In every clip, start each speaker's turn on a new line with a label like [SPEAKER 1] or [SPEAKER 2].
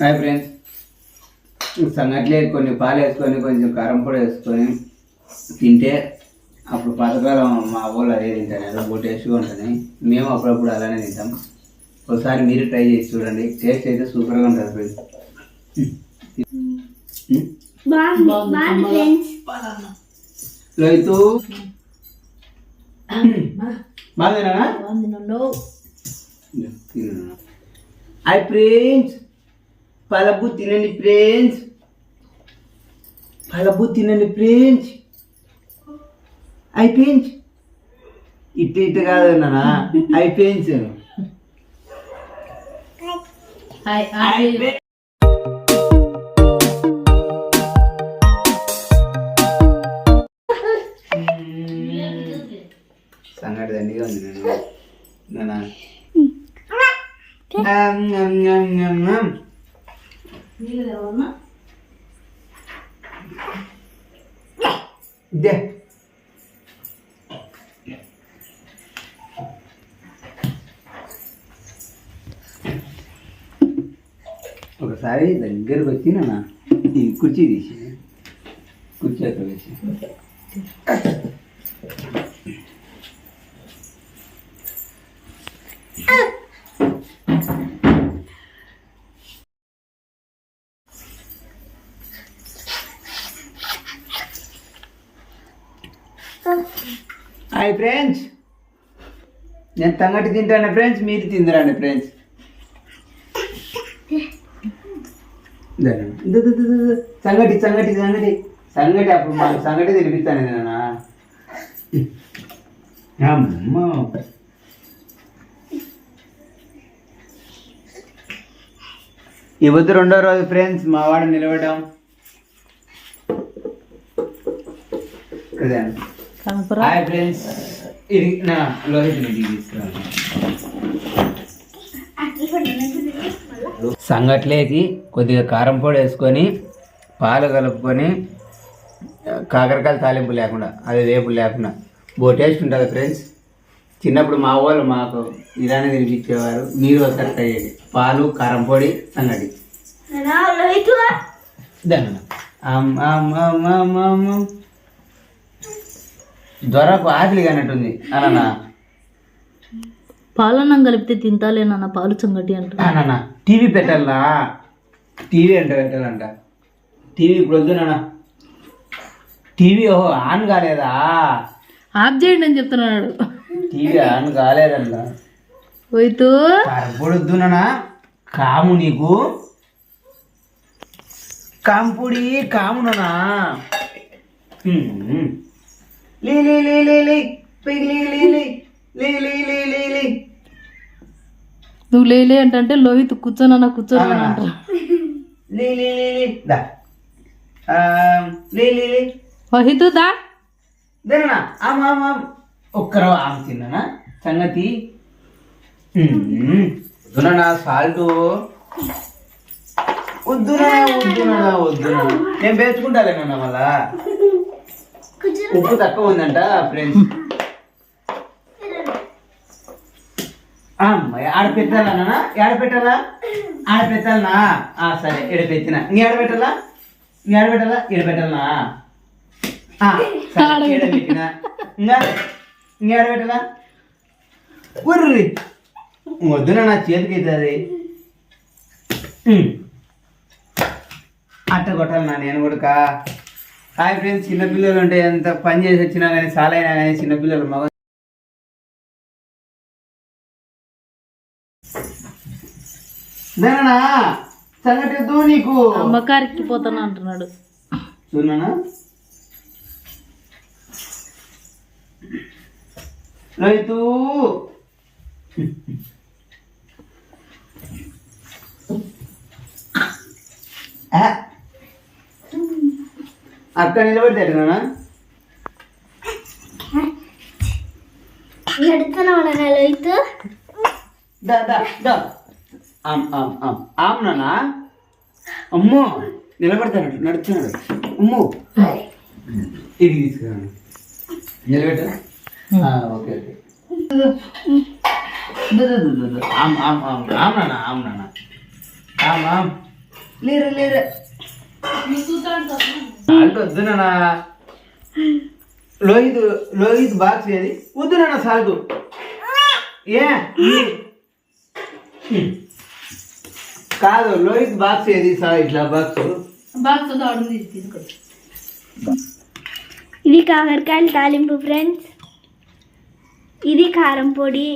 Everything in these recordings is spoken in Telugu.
[SPEAKER 1] Hi friends. సంగట్లే కొన్ని పాలు వేసుకొని కొంచెం కారం పొడి వేసుకొని తింటే అప్పుడు పాతకాలం మా ఊళ్ళో అదే తింటాను ఏదో బో టేస్ట్గా ఉంటుంది. మేము అప్పుడప్పుడు అలానే తింటాం. ఒకసారి మీరు ట్రై చేసి చూడండి. టేస్ట్ అయితే సూపర్గా ఉంటుంది ఫ్రెండ్స్. లోహితు. బాగుందేనా హాయ్ ఫ్రెండ్స్. పలబు తినండి ఫ్రెండ్స్ పలబు తినండి ఫ్రెండ్స్ అయిపోయింది. ఇటు ఇటు కాదు నాన్న అయిపోయింది సంగటి దండిగా ఉంది నేను నీళ్ళు తెలవన్నా ఇదే. ఒకసారి దగ్గరకు వచ్చి నా. ఈ కుర్చీ తీసి. కుర్చీ వేసి హాయ్ ఫ్రెండ్స్. నేను సంగటి తింటాను ఫ్రెండ్స్ మీరు తిందరండి ఫ్రెండ్స్. సంగటి సంగటి సంగటి. సంగటి అప్పుడు మాకు సంగటి తినిపిస్తాను నేను అమ్మ. ఈ రెండో రోజు ఫ్రెండ్స్ మా వాడు నిలబడడం. అదే హాయ్ ఫ్రెండ్స్ ఇది నా లోహిత్ ఇంటికి తీసుకురాను సంగట్లేకి కొద్దిగా కారం పొడి వేసుకొని పాలు కలుపుకొని కాకరకాయలు తాలింపు లేకుండా అది వేపు లేకుండా. బో టేస్ట్ ఉంటుంది ఫ్రెండ్స్ చిన్నప్పుడు మా వాళ్ళు మాకు ఇలానే తినిపించేవారు. మీరు ఒకసారి ట్రై చేయండి. పాలు కారం పొడి సంగటి. దాని ఆమ్ ఆమ్ ఆమ్ ఆమ్ ఆమ్ ఆమ్. దొరకు ఆకలి కానట్టుంది. అలానా
[SPEAKER 2] పాలన్నం కలిపితే తింటాలేనన్న పాలు సంగటి అంట.
[SPEAKER 1] నాన్న టీవీ పెట్టాలనా టీవీ అంటే పెట్టాలంట. టీవీ ఇప్పుడు వద్దు నాన్న. టీవీ ఓహో ఆన్ కాలేదా?
[SPEAKER 2] ఆఫ్ చేయండి అని చెప్తున్నాడు.
[SPEAKER 1] TV on కాలేదంట.
[SPEAKER 2] పోయితూ
[SPEAKER 1] నాన్న. కాము నీకు. కాంపుడి కాము నాన్న. హ్మ్. లే లే లే లే లే లే లే లే లే లే లే లే లే
[SPEAKER 2] నువ్వు లేలే అంటే లోహిత్ కూర్చోనన్న కూర్చోనన్న అంట
[SPEAKER 1] లే లే లే లే దా లే లే లే
[SPEAKER 2] వహితు దా
[SPEAKER 1] దేనా ఆమ్ ఆమ్ ఆమ్ ఒక్కరో ఆమె తిన్నానా సంగతి వద్దునా సాల్ట్ వద్దునా వద్దునా వద్దునా నేను పేర్చుకుంటాలే నాన్న మళ్ళా ఉప్పు తక్కువ ఉందంట ఫ్రెండ్స్ ఆడపెట్టాలన్నా పెట్టాలన్నా ఆడ సరే ఇక్కడ నీ ఆడపెట్టాలా నీ ఆడపెట్టాలా పెట్టాలా? ఇక్కడ ఉర్రి. వద్దున నా చేతికి అవుతుంది. అట్ట కొట్టాలన్నా నేను కూడా హాయ్ ఫ్రెండ్స్ చిన్నపిల్లలు ఉంటే ఎంత పని చేసి వచ్చినా కానీ అయినా కానీ చిన్నపిల్లలు మగ సంగతి వద్దు నీకు?
[SPEAKER 2] అమ్మకారికి పోతాను అంటున్నాడు.
[SPEAKER 1] చూడనా? రైతు! ఆ. అక్క నిలబడితే ఎట్లా ఆమ్నా అమ్మో నిలబడతాడు నడుచున్నాడు అమ్మో ఇది తీసుకురాను నిలబెట్టు ఓకే ఓకే ఆమ్ ఆమ్ ఆమ్ ఆమ్ నాన్న ఆమ్ నాన్న ఆమ్ ఆమ్ లేరు లేరు సాల్ట్ వద్దు నాన్న లోహిత్ లోహిత్ బాక్స్ ఏది వద్దు నాన్న సాల్ట్? ఏ? కాదు లోహిత్ బాక్స్ ఏది సా ఇట్లా బాక్స్
[SPEAKER 2] బాక్స్
[SPEAKER 3] ఇది కాకరకాయల తాలింపు ఫ్రెండ్స్ ఇది కారం పొడి.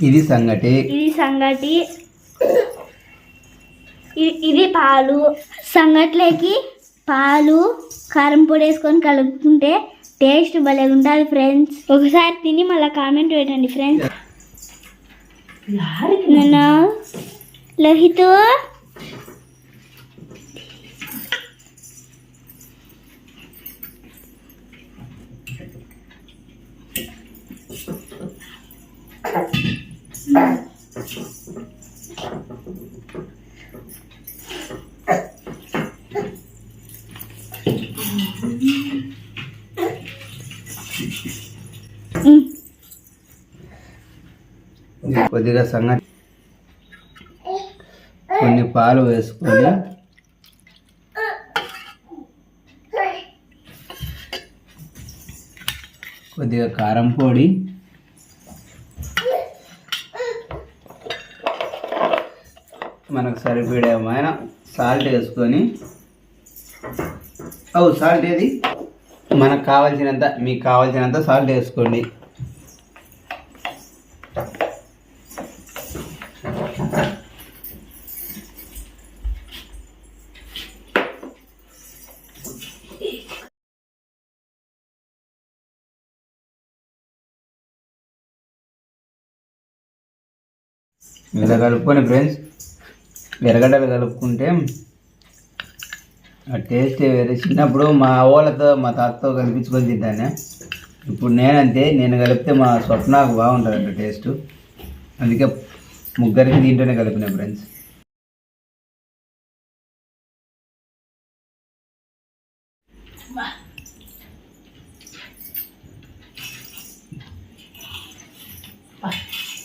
[SPEAKER 1] ఇది సంగటి.
[SPEAKER 3] ఇది సంగటి. ఇది పాలు. సంగట్లోకి పాలు కారం పొడి వేసుకొని కలుపుకుంటే టేస్ట్ భలే ఉంటుంది ఫ్రెండ్స్. ఒకసారి తిని మళ్ళీ కామెంట్ పెట్టండి ఫ్రెండ్స్. నేను? లోహిత్?
[SPEAKER 1] కొద్దిగా సంగటి కొన్ని పాలు వేసుకొని కొద్దిగా కారం పొడి మనకు సరిపడేమైన సాల్ట్ వేసుకొని అవు సాల్ట్ ఏది? మనకు కావాల్సినంత మీకు కావాల్సినంత సాల్ట్ వేసుకోండి. ఇలా కలుపుకొని ఫ్రెండ్స్ ఎర్రగడ్డలు కలుపుకుంటే ఆ టేస్ట్ వేరే. చిన్నప్పుడు మా వాళ్ళతో మా తాతతో కలిపించుకొని తింటాను. ఇప్పుడు నేనంతే నేను కలిపితే మా స్వప్నకు బాగుంటుందంట టేస్ట్. అందుకే ముగ్గురికి దీంట్లోనే కలిపిన ఫ్రెండ్స్.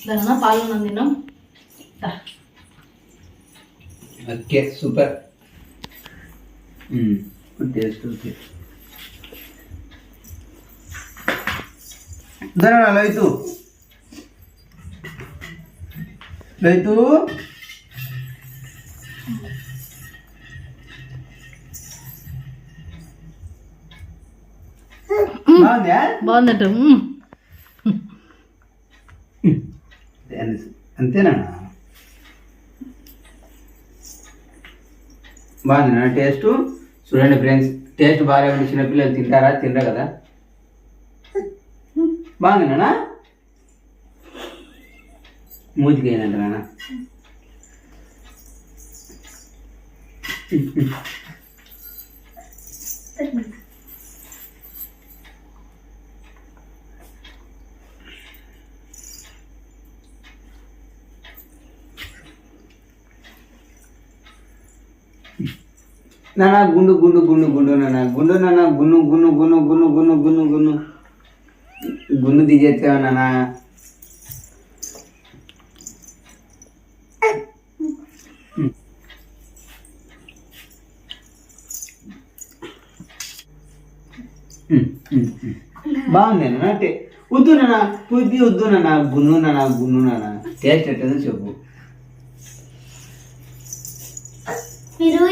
[SPEAKER 2] దాని పాలు తిన్నాం.
[SPEAKER 1] Okay super good taste okay దాని లైతు లైతు బాగుందా
[SPEAKER 2] బాగుందట మ్మ్.
[SPEAKER 1] అంతే- అంతేనా బాగుంది టేస్ట్? చూడండి ఫ్రెండ్స్ టేస్ట్ బాగా ఉంది. చిన్నపిల్లలు తింటారా? తినరా కదా? బాగుంది నాన్న? మూతికి అయినంట నాన్న గుండు గుండు గుండు గుండు నాన్న గుండు నాన్న గున్ను గున్ను గున్ను గున్ను గున్ను గున్ను గున్ను. గున్ను తీసేస్తావా నాన్న బాగుంది నాన్న టే వద్దు నాన్న పుద్ది వద్దు నాన్న గున్ను నాన్న గున్ను నాన్న టేస్ట్ ఎట్టదో చెప్పు.
[SPEAKER 3] మీరు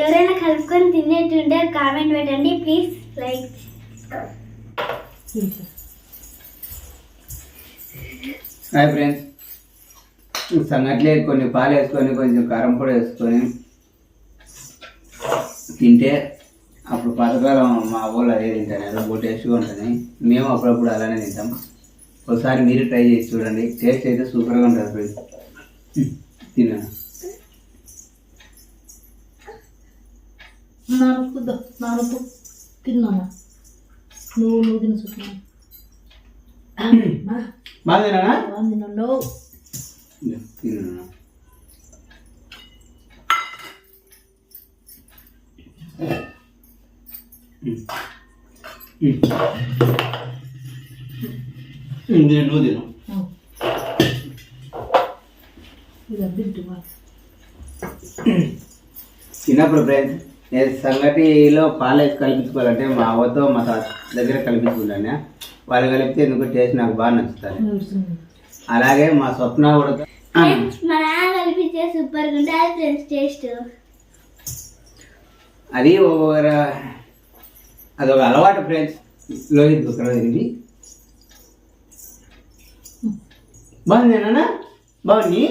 [SPEAKER 3] ఎవరైనా కలుపుకొని తినేటుంటే కామెంట్ పెట్టండి. Please like.
[SPEAKER 1] Hi friends. సంగట్లే కొన్ని పాలు వేసుకొని కొంచెం కారం పొడి వేసుకొని తింటే అప్పుడు పాతకాలం మా వాళ్ళు అదే తింటారు. అది టేస్ట్గా ఉంటుంది. మేము అప్పుడప్పుడు అలానే తింటాం. ఒకసారి మీరు ట్రై చేసి చూడండి. టేస్ట్ అయితే సూపర్గా ఉంటుంది ఫ్రెండ్స్.
[SPEAKER 2] తిన్నాను. నరుకు నాలుగు తిన్నానా? నువ్వు నువ్వు తిన
[SPEAKER 1] తిన్నాలో నువ్వు? తిను.
[SPEAKER 2] ఇది
[SPEAKER 1] అబ్బిద్దు ప్రయత్నం సంగటిలో పాలు వేసి కలిపించుకోవాలంటే మా అవ్వతో మా తాత దగ్గర కలిపించుకుంటాను. వాళ్ళు కలిపితే ఎందుకు టేస్ట్ నాకు బాగా నచ్చుతుంది. అలాగే మా స్వప్న కూడా
[SPEAKER 3] మా నాన్న కలిపించే సూపర్ ఉంటుంది టేస్ట్
[SPEAKER 1] అది ఒక అదొక అలవాటు ఫ్రెండ్స్. లోహిత్ ఒక ఇది. బాగుంది నాన్న. బాగుంది?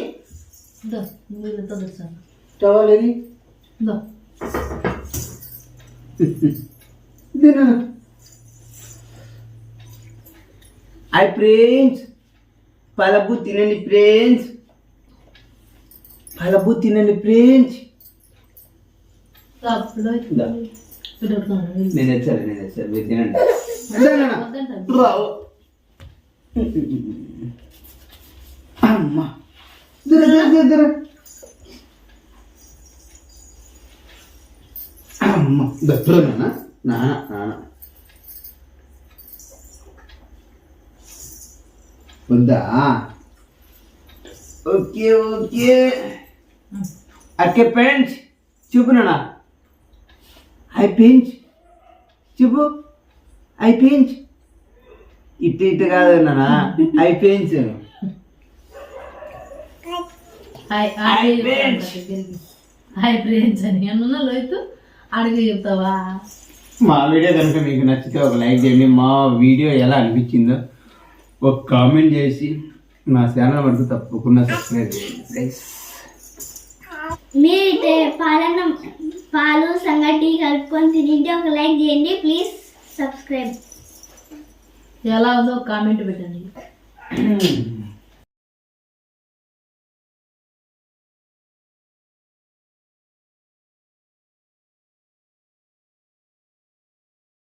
[SPEAKER 1] చవాలి ఐ ఫ్రెండ్స్ పలబు తినండి ఫ్రెండ్స్ పలబు తినండి ఫ్రెండ్స్. నేను వచ్చాను నేను వచ్చాను మీరు తినండి. రావు. అమ్మా. నాన్న వద్దా ఓకే ఓకే. అక్కే పెంచ్. చూపు నాన్న. ఐ పెంచ్. చూపు ఐ పెంచ్. ఇటు ఇటు కాదు నాన్న. ఐ పెంచ్.
[SPEAKER 2] Hi
[SPEAKER 1] hi friends.
[SPEAKER 2] Hi friends అని. అన్న లోహిత్ అడిగి చెప్తావా?
[SPEAKER 1] మా వీడియో కనుక మీకు నచ్చితే ఒక లైక్ చేయండి. మా వీడియో ఎలా అనిపించిందో ఒక కామెంట్ చేసి మా ఛానల్ మటుకు తప్పకుండా సబ్స్క్రైబ్ చేయండి. ప్లీజ్
[SPEAKER 3] మీరు టే- పాలన్నం పాలు సంగటి కలుపుకొని తింటే ఒక లైక్ చేయండి. ప్లీజ్ సబ్స్క్రైబ్
[SPEAKER 2] ఎలా ఉందో కామెంట్ పెట్టండి.